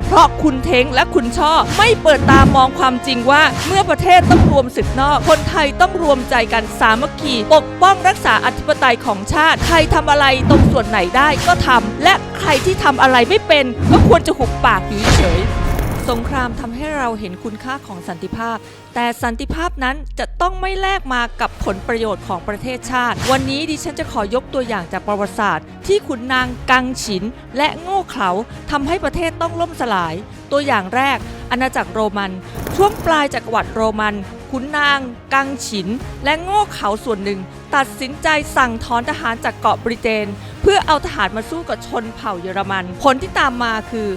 เพราะคุณเทงและคุณช่อไม่เปิดตามองความจริงว่า เมื่อประเทศต้องรวมศึกนอก คนไทยต้องรวมใจกันสามัคคีปกป้องรักษาอธิปไตยของชาติ ใครทำอะไรตรงส่วนไหนได้ก็ทำและใครที่ทำอะไรไม่เป็น ก็ควรจะหุบปากอยู่เฉย งครามทำให้เราเห็นคุณค่าของสันติภาพ แต่สันติภาพนั้นจะต้องไม่แลกมากับผลประโยชน์ของประเทศชาติ วันนี้ดิฉันจะขอยกตัวอย่างจากประวัติศาสตร์ ที่ขุนนางกังฉิน และโง่เขลาทำให้ประเทศต้องล่มสลาย ตัวอย่างแรก อาณาจักรโรมัน ช่วงปลายจักรวรรดิโรมันขุนนาง กังฉิน และโง่เขลาส่วนหนึ่ง ตัดสินใจสั่งถอนทหารจากเกาะบริเตน เพื่อเอาทหารมาสู้กับชนเผ่าเยอรมัน ผลที่ตามมาคือ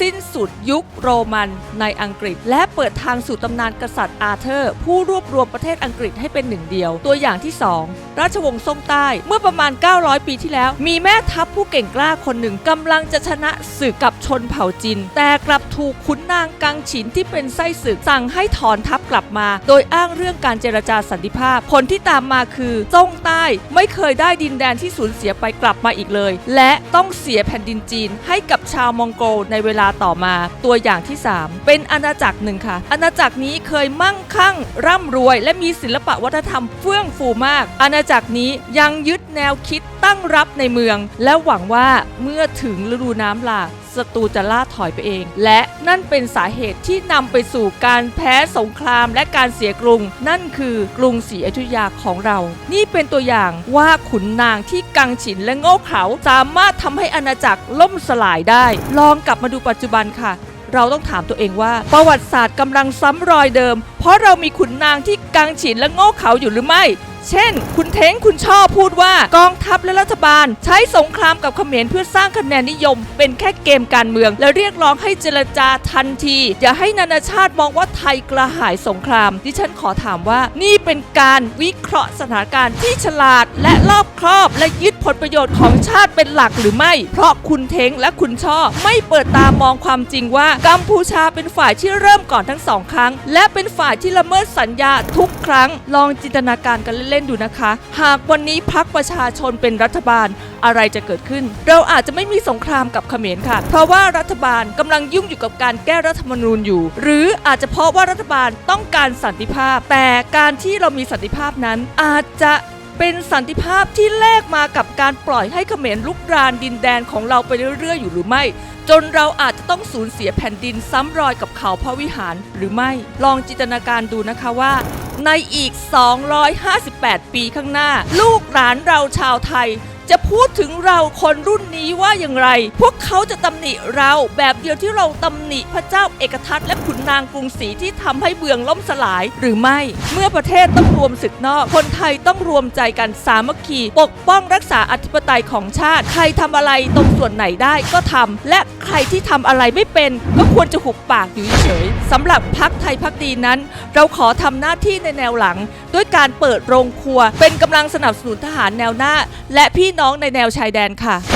สิ้นสุดยุคโรมันในอังกฤษ และเปิดทางสู่ตำนานกษัตริย์อาเธอร์ ผู้รวบรวมประเทศอังกฤษให้เป็นหนึ่งเดียว ตัวอย่างที่ 2 ราชวงศ์ซ่งใต้เมื่อประมาณ 900 ปีที่แล้ว มีแม่ทัพผู้เก่งกล้าคนหนึ่งกำลังจะชนะศึกกับชนเผ่าจินแต่กลับถูกขุนนางกังฉินที่เป็นไส้ศึกสั่งให้ถอนทัพกลับมา โดยอ้างเรื่องการเจรจาสันติภาพผลที่ตามมาคือซ่งใต้ไม่เคยได้ดินแดนที่สูญเสียไปกลับมาอีกเลย และต้องเสียแผ่นดินจีนให้กับชาวมองโกลในเวลาต่อมาตัวอย่างที่ 3 เป็นอาณาจักรหนึ่งค่ะ อาณาจักรนี้เคยมั่งคั่ง ร่ำรวย และมีศิลปะวัฒนธรรมเฟื่องฟูมาก อาณาจักรนี้ยังยึดแนวคิดตั้งรับในเมือง และหวังว่าเมื่อถึงฤดูน้ำหลาก ศัตรูจะล่าถอยไปเอง และนั่นเป็นสาเหตุที่นำไปสู่การแพ้สงครามและการเสียกรุง นั่นคือกรุงศรีอยุธยาของเรา นี่เป็นตัวอย่างว่าขุนนางที่กังฉินและโง่เขลาสามารถทำให้อาณาจักรล่มสลายได้ ลองกลับมาดูปัจจุบันค่ะเราต้องถามตัวเองว่า ประวัติศาสตร์กำลังซ้ำรอยเดิม เพราะเรามีขุนนางที่กังฉินและโง่เขลาอยู่หรือไม่ เช่น คุณเท้งคุณชอบพูดว่ากองทัพและรัฐบาล ใช้สงครามกับเขมรเพื่อสร้างคะแนนนิยม เป็นแค่เกมการเมือง และเรียกร้องให้เจรจาทันที อย่าให้นานาชาติมองว่าไทยกระหายสงคราม ดิฉันขอถามว่า นี่เป็นการวิเคราะห์สถานการณ์ที่ฉลาด และรอบครอบ และยึดผลประโยชน์ของชาติเป็นหลักหรือไม่ เพราะคุณเท้งและคุณช่อไม่เปิดตามองความจริงว่ากัมพูชาเป็นฝ่ายที่เริ่มก่อนทั้งสองครั้ง และเป็นฝ่ายที่ละเมิดสัญญาทุกครั้ง ลองจินตนาการกันเล่นๆดูนะคะ หากวันนี้พักประชาชนเป็นรัฐบาลอะไรจะเกิดขึ้น เราอาจจะไม่มีสงครามกับเขมรค่ะ เพราะว่ารัฐบาลกำลังยุ่งอยู่กับการแก้รัฐธรรมนูญอยู่ หรืออาจจะเพราะว่ารัฐบาลต้องการสันติภาพ แต่การที่เรามีสันติภาพนั้น อาจจะเป็นสันติภาพที่แลกมากับการปล่อยให้เขมรลุกรานดินแดนของเราไปเรื่อยๆ อยู่หรือไม่ จนเราอาจจะต้องสูญเสียแผ่นดินซ้ำรอยกับเขาพระวิหารหรือไม่ ลองจินตนาการดูนะคะว่า ในอีก 258 ปีข้างหน้า ลูกหลานเราชาวไทย จะพูดถึงเราคนรุ่นนี้ว่าอย่างไร พวกเขาจะตำหนิเราแบบเดียวที่เราตำหนิพระเจ้าเอกทัตและขุนนางกรุงศรีที่ทำให้เบืองล่มสลายหรือไม่ เมื่อประเทศต้องรวมศึกนอก คนไทยต้องรวมใจกันสามัคคี ปกป้องรักษาอธิปไตยของชาติ ใครทำอะไรตรงส่วนไหนได้ก็ทำและใครที่ทำอะไรไม่เป็น ก็ควรจะหุบปากอยู่เฉยสำหรับพักไทยพักดีนั้น เราขอทำหน้าที่ในแนวหลัง ด้วยการเปิดโรงครัว เป็นกำลังสนับสนุนทหารแนวหน้า และพี่น้องในแนวชายแดนค่ะ